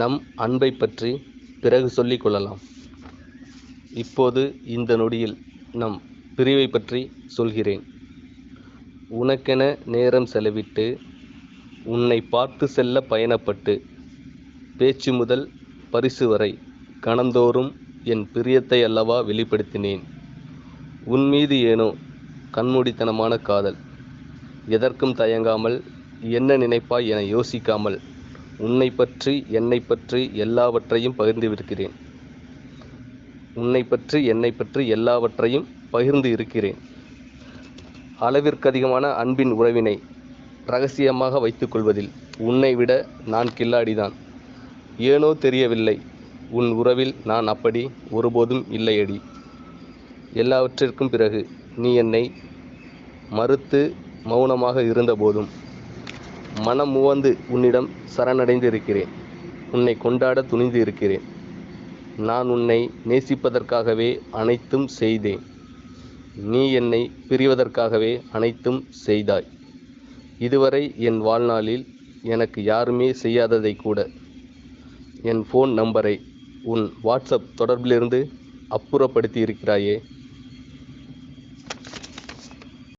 நம் அன்பை பற்றி பிறகு சொல்லிக் கொள்ளலாம். இப்போது இந்த நொடியில் நம் பிரிவை பற்றி சொல்கிறேன். உனக்கென நேரம் செலவிட்டு உன்னை பார்த்து செல்ல பயணப்பட்டு பேச்சு முதல் பரிசு வரை கணந்தோறும் என் பிரியத்தை அல்லவா வெளிப்படுத்தினேன். உன் மீது ஏனோ கண்மூடித்தனமான காதல். எதற்கும் தயங்காமல் என்ன நினைப்பாய் என யோசிக்காமல் உன்னை பற்றி என்னை பற்றி எல்லாவற்றையும் பகிர்ந்திருக்கிறேன். உன்னை பற்றி என்னை பற்றி எல்லாவற்றையும் பகிர்ந்து இருக்கிறேன் அளவிற்கு அதிகமான அன்பின் உறவினை ரகசியமாக வைத்துக்கொள்வதில் உன்னை விட நான் கில்லாடிதான். ஏனோ தெரியவில்லை உன் உறவில் நான் அப்படி ஒருபோதும் இல்லையடி. எல்லாவற்றிற்கும் பிறகு நீ என்னை மறுத்து மௌனமாக இருந்தபோதும் மனம் முவந்து உன்னிடம் சரணடைந்து இருக்கிறேன் உன்னை கொண்டாட துணிந்து இருக்கிறேன் நான் உன்னை நேசிப்பதற்காகவே அனைத்தும் செய்தேன். நீ என்னை பிரிவதற்காகவே அனைத்தும் செய்தாய். இதுவரை என் வாழ்நாளில் எனக்கு யாருமே செய்யாததை கூட. என் ஃபோன் நம்பரை உன் வாட்ஸ்அப் தொடர்பிலிருந்து அப்புறப்படுத்தி இருக்கிறாயே